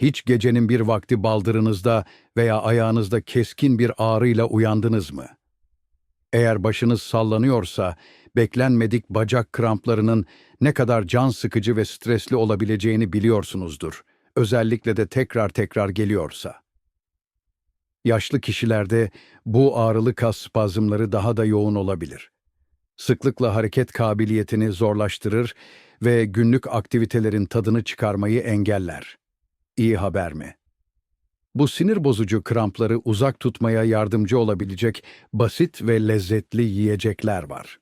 Hiç gecenin bir vakti baldırınızda veya ayağınızda keskin bir ağrıyla uyandınız mı? Eğer başınız sallanıyorsa, beklenmedik bacak kramplarının ne kadar can sıkıcı ve stresli olabileceğini biliyorsunuzdur. Özellikle de tekrar tekrar geliyorsa. Yaşlı kişilerde bu ağrılı kas spazmları daha da yoğun olabilir. Sıklıkla hareket kabiliyetini zorlaştırır ve günlük aktivitelerin tadını çıkarmayı engeller. İyi haber mi? Bu sinir bozucu krampları uzak tutmaya yardımcı olabilecek basit ve lezzetli yiyecekler var.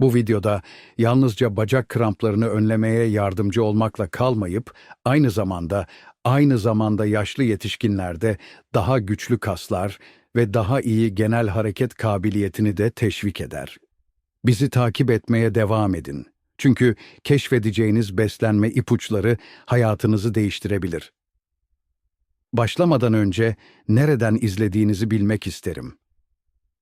Bu videoda yalnızca bacak kramplarını önlemeye yardımcı olmakla kalmayıp aynı zamanda aynı zamanda yaşlı yetişkinlerde daha güçlü kaslar ve daha iyi genel hareket kabiliyetini de teşvik eder. Bizi takip etmeye devam edin. Çünkü keşfedeceğiniz beslenme ipuçları hayatınızı değiştirebilir. Başlamadan önce nereden izlediğinizi bilmek isterim.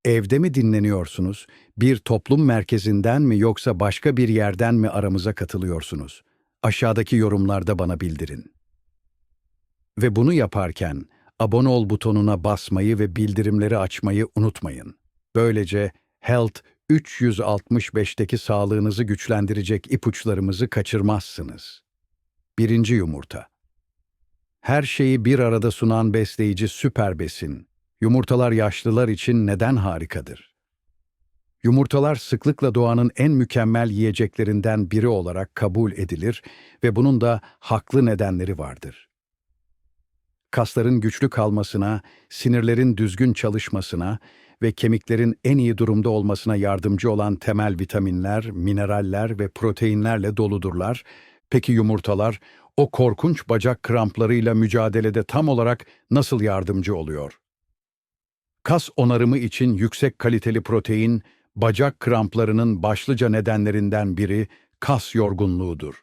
Evde mi dinleniyorsunuz? Bir toplum merkezinden mi yoksa başka bir yerden mi aramıza katılıyorsunuz? Aşağıdaki yorumlarda bana bildirin. Ve bunu yaparken abone ol butonuna basmayı ve bildirimleri açmayı unutmayın. Böylece Health 365'teki sağlığınızı güçlendirecek ipuçlarımızı kaçırmazsınız. Birinci yumurta. Her şeyi bir arada sunan besleyici süper besin. Yumurtalar yaşlılar için neden harikadır? Yumurtalar sıklıkla doğanın en mükemmel yiyeceklerinden biri olarak kabul edilir ve bunun da haklı nedenleri vardır. Kasların güçlü kalmasına, sinirlerin düzgün çalışmasına ve kemiklerin en iyi durumda olmasına yardımcı olan temel vitaminler, mineraller ve proteinlerle doludurlar. Peki yumurtalar o korkunç bacak kramplarıyla mücadelede tam olarak nasıl yardımcı oluyor? Kas onarımı için yüksek kaliteli protein, bacak kramplarının başlıca nedenlerinden biri kas yorgunluğudur.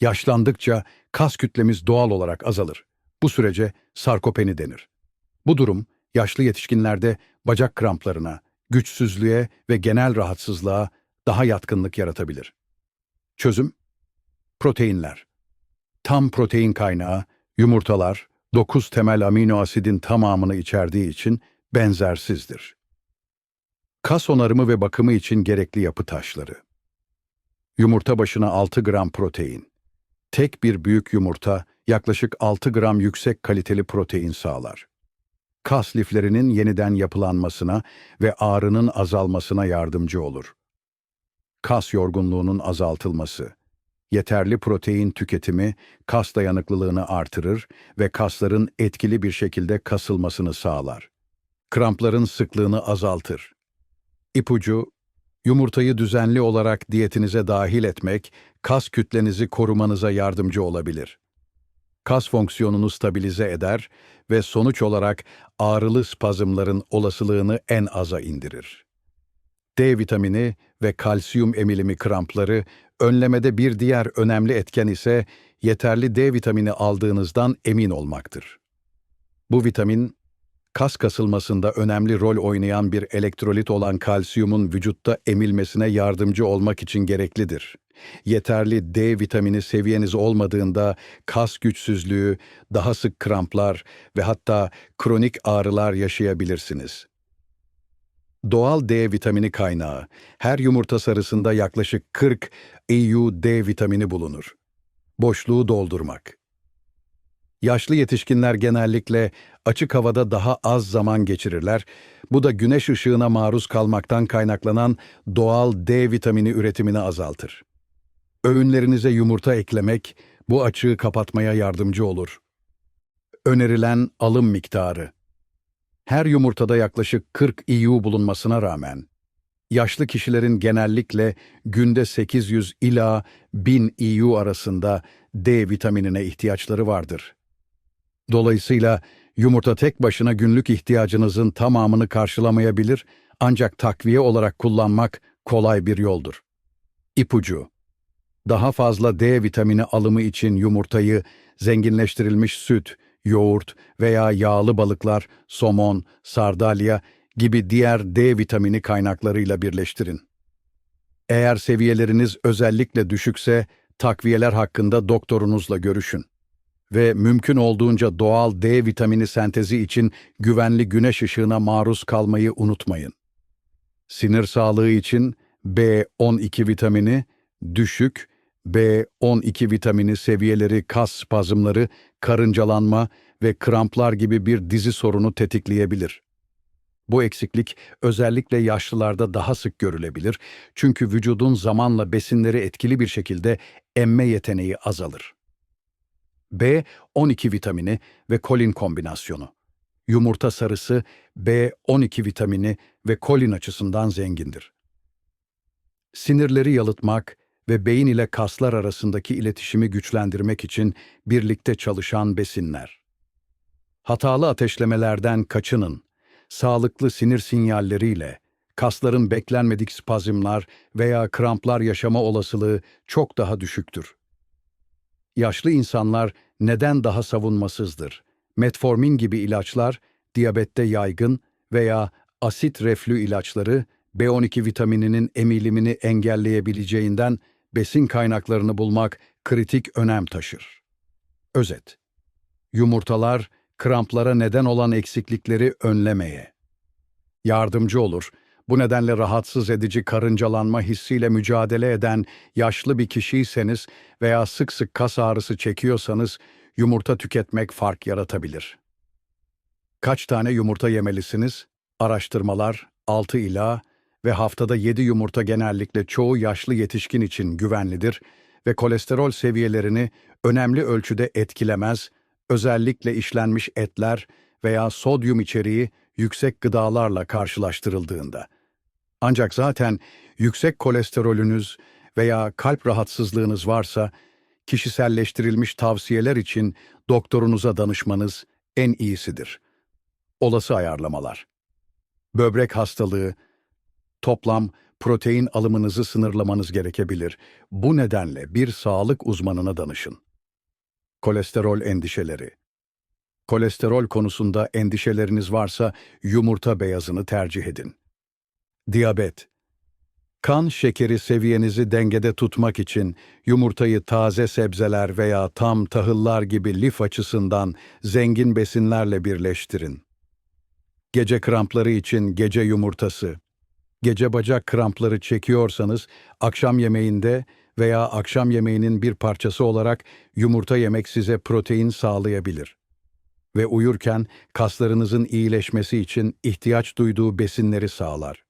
Yaşlandıkça kas kütlemiz doğal olarak azalır. Bu sürece sarkopeni denir. Bu durum, yaşlı yetişkinlerde bacak kramplarına, güçsüzlüğe ve genel rahatsızlığa daha yatkınlık yaratabilir. Çözüm? Proteinler. Tam protein kaynağı, yumurtalar, 9 temel amino asidin tamamını içerdiği için benzersizdir. Kas onarımı ve bakımı için gerekli yapı taşları. Yumurta başına 6 gram protein. Tek bir büyük yumurta yaklaşık 6 gram yüksek kaliteli protein sağlar. Kas liflerinin yeniden yapılanmasına ve ağrının azalmasına yardımcı olur. Kas yorgunluğunun azaltılması. Yeterli protein tüketimi kas dayanıklılığını artırır ve kasların etkili bir şekilde kasılmasını sağlar. Krampların sıklığını azaltır. İpucu, yumurtayı düzenli olarak diyetinize dahil etmek, kas kütlenizi korumanıza yardımcı olabilir. Kas fonksiyonunu stabilize eder ve sonuç olarak ağrılı spazmların olasılığını en aza indirir. D vitamini ve kalsiyum emilimi krampları önlemede bir diğer önemli etken ise yeterli D vitamini aldığınızdan emin olmaktır. Bu vitamin, kas kasılmasında önemli rol oynayan bir elektrolit olan kalsiyumun vücutta emilmesine yardımcı olmak için gereklidir. Yeterli D vitamini seviyeniz olmadığında kas güçsüzlüğü, daha sık kramplar ve hatta kronik ağrılar yaşayabilirsiniz. Doğal D vitamini kaynağı. Her yumurta sarısında yaklaşık 40 EU D vitamini bulunur. Boşluğu doldurmak. Yaşlı yetişkinler genellikle açık havada daha az zaman geçirirler. Bu da güneş ışığına maruz kalmaktan kaynaklanan doğal D vitamini üretimini azaltır. Öğünlerinize yumurta eklemek bu açığı kapatmaya yardımcı olur. Önerilen alım miktarı. Her yumurtada yaklaşık 40 EU bulunmasına rağmen, yaşlı kişilerin genellikle günde 800 ila 1000 EU arasında D vitaminine ihtiyaçları vardır. Dolayısıyla yumurta tek başına günlük ihtiyacınızın tamamını karşılamayabilir ancak takviye olarak kullanmak kolay bir yoldur. İpucu Daha fazla D vitamini alımı için yumurtayı zenginleştirilmiş süt, yoğurt veya yağlı balıklar, somon, sardalya gibi diğer D vitamini kaynaklarıyla birleştirin. Eğer seviyeleriniz özellikle düşükse takviyeler hakkında doktorunuzla görüşün. Ve mümkün olduğunca doğal D vitamini sentezi için güvenli güneş ışığına maruz kalmayı unutmayın. Sinir sağlığı için B12 vitamini düşük, B12 vitamini seviyeleri kas spazmları, karıncalanma ve kramplar gibi bir dizi sorunu tetikleyebilir. Bu eksiklik özellikle yaşlılarda daha sık görülebilir çünkü vücudun zamanla besinleri etkili bir şekilde emme yeteneği azalır. B12 vitamini ve kolin kombinasyonu. Yumurta sarısı B12 vitamini ve kolin açısından zengindir. Sinirleri yalıtmak ve beyin ile kaslar arasındaki iletişimi güçlendirmek için birlikte çalışan besinler. Hatalı ateşlemelerden kaçının. Sağlıklı sinir sinyalleriyle kasların beklenmedik spazmlar veya kramplar yaşama olasılığı çok daha düşüktür. Yaşlı insanlar neden daha savunmasızdır? Metformin gibi ilaçlar diyabette yaygın veya asit reflü ilaçları B12 vitamininin emilimini engelleyebileceğinden besin kaynaklarını bulmak kritik önem taşır. Özet Yumurtalar, kramplara neden olan eksiklikleri önlemeye yardımcı olur. Bu nedenle rahatsız edici karıncalanma hissiyle mücadele eden yaşlı bir kişiyseniz veya sık sık kas ağrısı çekiyorsanız yumurta tüketmek fark yaratabilir. Kaç tane yumurta yemelisiniz? Araştırmalar 6 ila ve haftada 7 yumurta genellikle çoğu yaşlı yetişkin için güvenlidir ve kolesterol seviyelerini önemli ölçüde etkilemez, özellikle işlenmiş etler veya sodyum içeriği yüksek gıdalarla karşılaştırıldığında. Ancak zaten yüksek kolesterolünüz veya kalp rahatsızlığınız varsa, kişiselleştirilmiş tavsiyeler için doktorunuza danışmanız en iyisidir. Olası ayarlamalar. Böbrek hastalığı, toplam protein alımınızı sınırlamanız gerekebilir. Bu nedenle bir sağlık uzmanına danışın. Kolesterol endişeleri. Kolesterol konusunda endişeleriniz varsa yumurta beyazını tercih edin. Diyabet. Kan şekeri seviyenizi dengede tutmak için yumurtayı taze sebzeler veya tam tahıllar gibi lif açısından zengin besinlerle birleştirin. Gece krampları için gece yumurtası. Gece bacak krampları çekiyorsanız akşam yemeğinde veya akşam yemeğinin bir parçası olarak yumurta yemek size protein sağlayabilir. Ve uyurken kaslarınızın iyileşmesi için ihtiyaç duyduğu besinleri sağlar.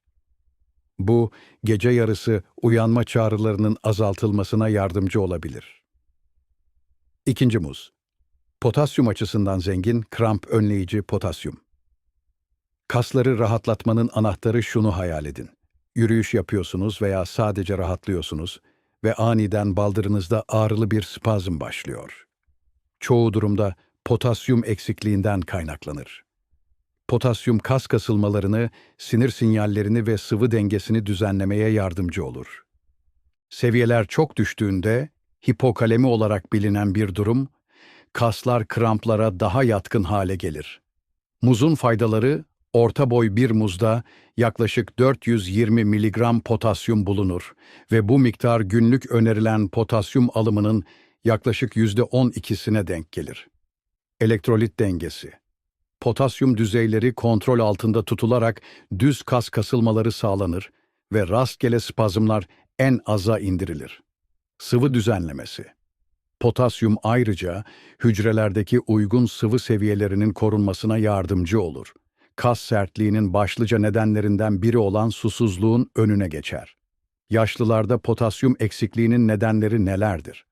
Bu, gece yarısı uyanma çağrılarının azaltılmasına yardımcı olabilir. İkinci muz. Potasyum açısından zengin, kramp önleyici potasyum. Kasları rahatlatmanın anahtarı şunu hayal edin. Yürüyüş yapıyorsunuz veya sadece rahatlıyorsunuz ve aniden baldırınızda ağrılı bir spazm başlıyor. Çoğu durumda potasyum eksikliğinden kaynaklanır. Potasyum kas kasılmalarını, sinir sinyallerini ve sıvı dengesini düzenlemeye yardımcı olur. Seviyeler çok düştüğünde, hipokalemi olarak bilinen bir durum, kaslar kramplara daha yatkın hale gelir. Muzun faydaları, orta boy bir muzda yaklaşık 420 mg potasyum bulunur ve bu miktar günlük önerilen potasyum alımının yaklaşık %12'sine denk gelir. Elektrolit dengesi potasyum düzeyleri kontrol altında tutularak düz kas kasılmaları sağlanır ve rastgele spazmlar en aza indirilir. Sıvı düzenlemesi Potasyum ayrıca hücrelerdeki uygun sıvı seviyelerinin korunmasına yardımcı olur. Kas sertliğinin başlıca nedenlerinden biri olan susuzluğun önüne geçer. Yaşlılarda potasyum eksikliğinin nedenleri nelerdir?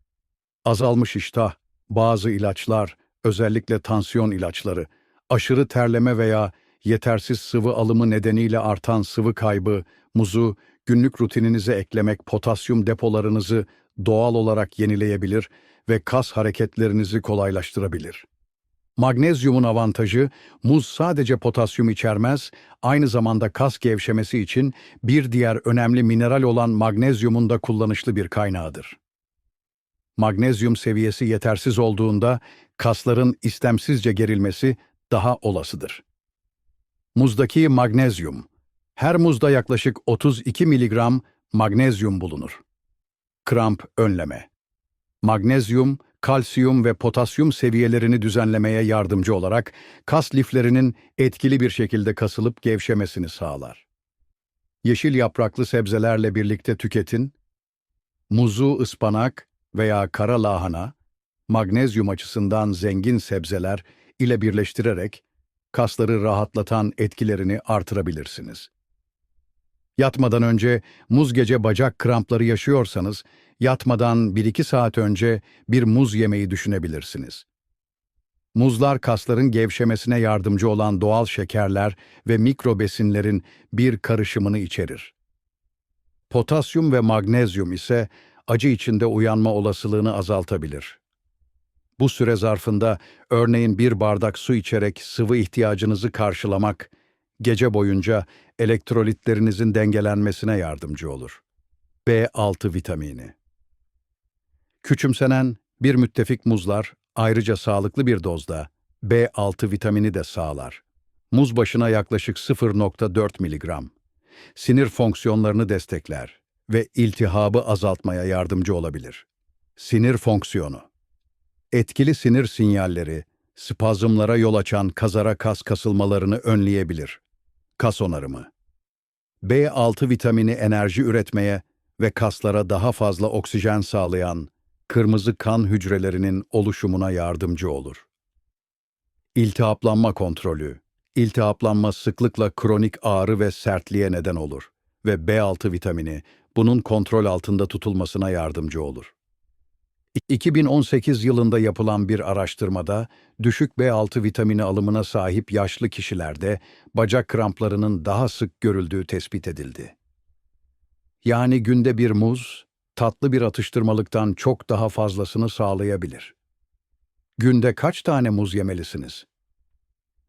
Azalmış iştah, bazı ilaçlar, özellikle tansiyon ilaçları, aşırı terleme veya yetersiz sıvı alımı nedeniyle artan sıvı kaybı, muzu günlük rutininize eklemek potasyum depolarınızı doğal olarak yenileyebilir ve kas hareketlerinizi kolaylaştırabilir. Magnezyumun avantajı, muz sadece potasyum içermez, aynı zamanda kas gevşemesi için bir diğer önemli mineral olan magnezyumun da kullanışlı bir kaynağıdır. Magnezyum seviyesi yetersiz olduğunda kasların istemsizce gerilmesi daha olasıdır. Muzdaki magnezyum. Her muzda yaklaşık 32 mg magnezyum bulunur. Kramp önleme. Magnezyum, kalsiyum ve potasyum seviyelerini düzenlemeye yardımcı olarak kas liflerinin etkili bir şekilde kasılıp gevşemesini sağlar. Yeşil yapraklı sebzelerle birlikte tüketin. Muzu, ıspanak veya kara lahana, magnezyum açısından zengin sebzeler ile birleştirerek kasları rahatlatan etkilerini artırabilirsiniz. Yatmadan önce muz gece bacak krampları yaşıyorsanız, yatmadan 1-2 saat önce bir muz yemeyi düşünebilirsiniz. Muzlar kasların gevşemesine yardımcı olan doğal şekerler ve mikro besinlerin bir karışımını içerir. Potasyum ve magnezyum ise acı içinde uyanma olasılığını azaltabilir. Bu süre zarfında örneğin bir bardak su içerek sıvı ihtiyacınızı karşılamak, gece boyunca elektrolitlerinizin dengelenmesine yardımcı olur. B6 vitamini Küçümsenen bir müttefik muzlar ayrıca sağlıklı bir dozda B6 vitamini de sağlar. Muz başına yaklaşık 0.4 mg. Sinir fonksiyonlarını destekler ve iltihabı azaltmaya yardımcı olabilir. Sinir fonksiyonu Etkili sinir sinyalleri, spazmlara yol açan kazara kas kasılmalarını önleyebilir. Kas onarımı B6 vitamini enerji üretmeye ve kaslara daha fazla oksijen sağlayan kırmızı kan hücrelerinin oluşumuna yardımcı olur. İltihaplanma kontrolü İltihaplanma sıklıkla kronik ağrı ve sertliğe neden olur ve B6 vitamini bunun kontrol altında tutulmasına yardımcı olur. 2018 yılında yapılan bir araştırmada düşük B6 vitamini alımına sahip yaşlı kişilerde bacak kramplarının daha sık görüldüğü tespit edildi. Yani günde bir muz, tatlı bir atıştırmalıktan çok daha fazlasını sağlayabilir. Günde kaç tane muz yemelisiniz?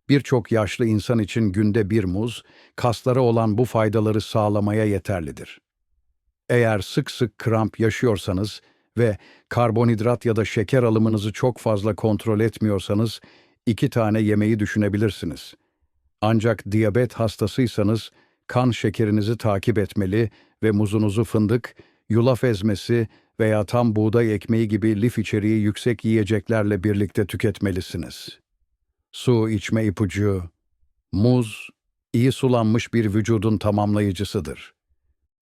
Birçok yaşlı insan için günde bir muz, kaslara olan bu faydaları sağlamaya yeterlidir. Eğer sık sık kramp yaşıyorsanız ve karbonhidrat ya da şeker alımınızı çok fazla kontrol etmiyorsanız, iki tane yemeği düşünebilirsiniz. Ancak diyabet hastasıysanız, kan şekerinizi takip etmeli ve muzunuzu fındık, yulaf ezmesi veya tam buğday ekmeği gibi lif içeriği yüksek yiyeceklerle birlikte tüketmelisiniz. Su içme ipucu, muz, iyi sulanmış bir vücudun tamamlayıcısıdır.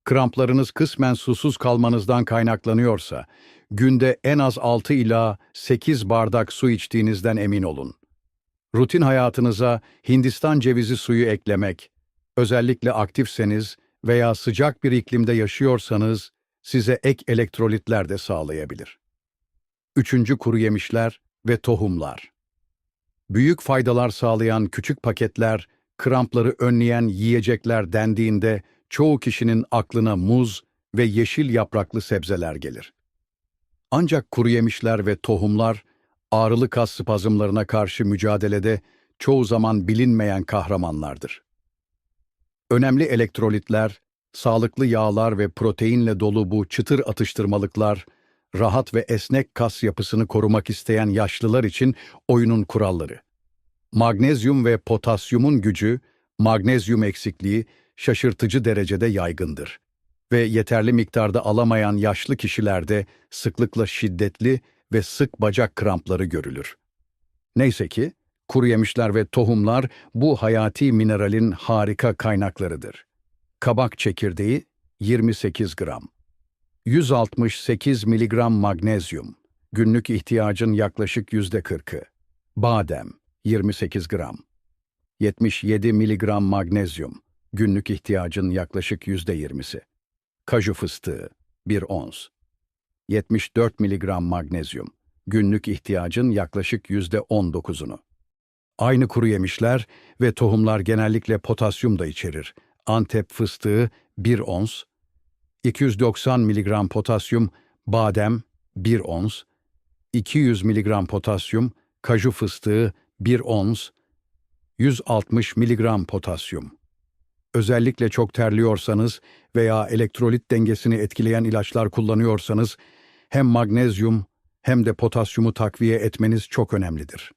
Kramplarınız kısmen susuz kalmanızdan kaynaklanıyorsa, günde en az 6 ila 8 bardak su içtiğinizden emin olun. Rutin hayatınıza Hindistan cevizi suyu eklemek, özellikle aktifseniz veya sıcak bir iklimde yaşıyorsanız, size ek elektrolitler de sağlayabilir. Üçüncü kuru yemişler ve tohumlar. Büyük faydalar sağlayan küçük paketler, krampları önleyen yiyecekler dendiğinde çoğu kişinin aklına muz ve yeşil yapraklı sebzeler gelir. Ancak kuru yemişler ve tohumlar, ağrılı kas spazmlarına karşı mücadelede çoğu zaman bilinmeyen kahramanlardır. Önemli elektrolitler, sağlıklı yağlar ve proteinle dolu bu çıtır atıştırmalıklar, rahat ve esnek kas yapısını korumak isteyen yaşlılar için oyunun kuralları. Magnezyum ve potasyumun gücü, magnezyum eksikliği şaşırtıcı derecede yaygındır ve yeterli miktarda alamayan yaşlı kişilerde sıklıkla şiddetli ve sık bacak krampları görülür. Neyse ki, kuru yemişler ve tohumlar bu hayati mineralin harika kaynaklarıdır. Kabak çekirdeği 28 gram. 168 miligram magnezyum, günlük ihtiyacın yaklaşık yüzde 40'ı. Badem 28 gram. 77 miligram magnezyum, günlük ihtiyacın yaklaşık yüzde yirmisi. Kaju fıstığı, 1 ons. 74 miligram magnezyum, günlük ihtiyacın yaklaşık yüzde on dokuzunu. Aynı kuru yemişler ve tohumlar genellikle potasyum da içerir. Antep fıstığı 1 ons, 290 miligram potasyum, badem 1 ons, 200 miligram potasyum, kaju fıstığı 1 ons, 160 miligram potasyum. Özellikle çok terliyorsanız veya elektrolit dengesini etkileyen ilaçlar kullanıyorsanız hem magnezyum hem de potasyumu takviye etmeniz çok önemlidir.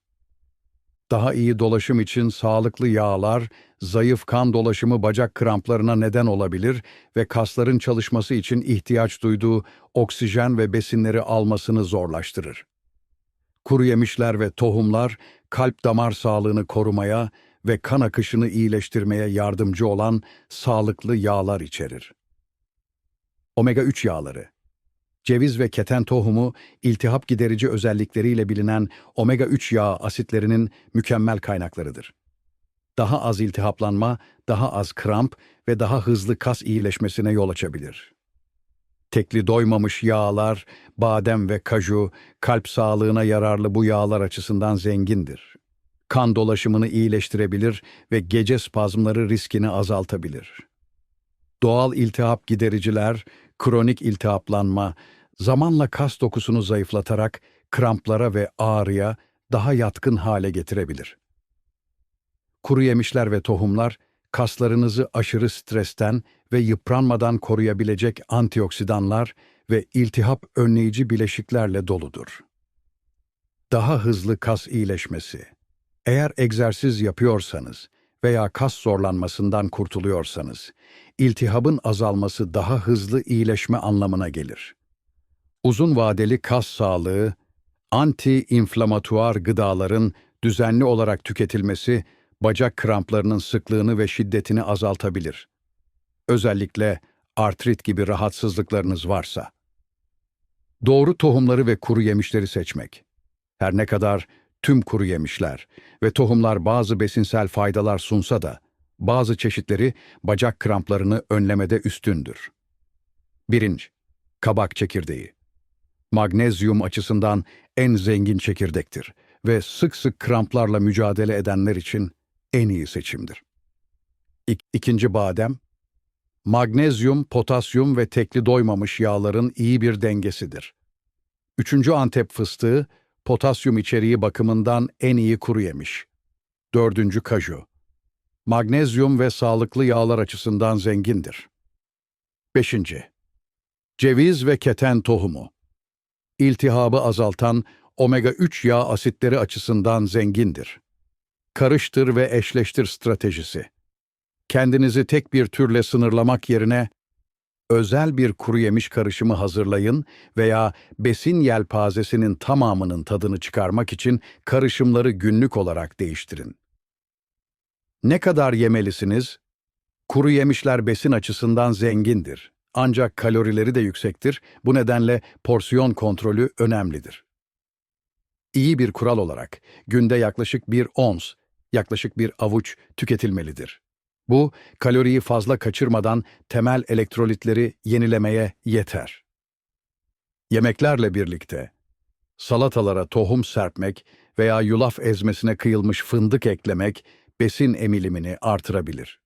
Daha iyi dolaşım için sağlıklı yağlar, zayıf kan dolaşımı bacak kramplarına neden olabilir ve kasların çalışması için ihtiyaç duyduğu oksijen ve besinleri almasını zorlaştırır. Kuru yemişler ve tohumlar kalp damar sağlığını korumaya ve kan akışını iyileştirmeye yardımcı olan sağlıklı yağlar içerir. Omega 3 yağları Ceviz ve keten tohumu iltihap giderici özellikleriyle bilinen omega 3 yağ asitlerinin mükemmel kaynaklarıdır. Daha az iltihaplanma, daha az kramp ve daha hızlı kas iyileşmesine yol açabilir. Tekli doymamış yağlar, badem ve kaju, kalp sağlığına yararlı bu yağlar açısından zengindir. Kan dolaşımını iyileştirebilir ve gece spazmları riskini azaltabilir. Doğal iltihap gidericiler, kronik iltihaplanma, zamanla kas dokusunu zayıflatarak kramplara ve ağrıya daha yatkın hale getirebilir. Kuru yemişler ve tohumlar, kaslarınızı aşırı stresten ve yıpranmadan koruyabilecek antioksidanlar ve iltihap önleyici bileşiklerle doludur. Daha hızlı kas iyileşmesi. Eğer egzersiz yapıyorsanız veya kas zorlanmasından kurtuluyorsanız, iltihabın azalması daha hızlı iyileşme anlamına gelir. Uzun vadeli kas sağlığı, anti-inflamatuar gıdaların düzenli olarak tüketilmesi, bacak kramplarının sıklığını ve şiddetini azaltabilir. Özellikle artrit gibi rahatsızlıklarınız varsa. Doğru tohumları ve kuru yemişleri seçmek. Her ne kadar tüm kuru yemişler ve tohumlar bazı besinsel faydalar sunsa da, bazı çeşitleri bacak kramplarını önlemede üstündür. 1. Kabak çekirdeği. Magnezyum açısından en zengin çekirdektir ve sık sık kramplarla mücadele edenler için en iyi seçimdir. İk badem, magnezyum, potasyum ve tekli doymamış yağların iyi bir dengesidir. Üçüncü Antep fıstığı, potasyum içeriği bakımından en iyi kuru yemiş. Dördüncü kaju, magnezyum ve sağlıklı yağlar açısından zengindir. Beşinci, ceviz ve keten tohumu. İltihabı azaltan omega-3 yağ asitleri açısından zengindir. Karıştır ve eşleştir stratejisi. Kendinizi tek bir türle sınırlamak yerine özel bir kuru yemiş karışımı hazırlayın veya besin yelpazesinin tamamının tadını çıkarmak için karışımları günlük olarak değiştirin. Ne kadar yemelisiniz? Kuru yemişler besin açısından zengindir. Ancak kalorileri de yüksektir. Bu nedenle porsiyon kontrolü önemlidir. İyi bir kural olarak günde yaklaşık bir ons, yaklaşık bir avuç tüketilmelidir. Bu, kaloriyi fazla kaçırmadan temel elektrolitleri yenilemeye yeter. Yemeklerle birlikte salatalara tohum serpmek veya yulaf ezmesine kıyılmış fındık eklemek besin emilimini artırabilir.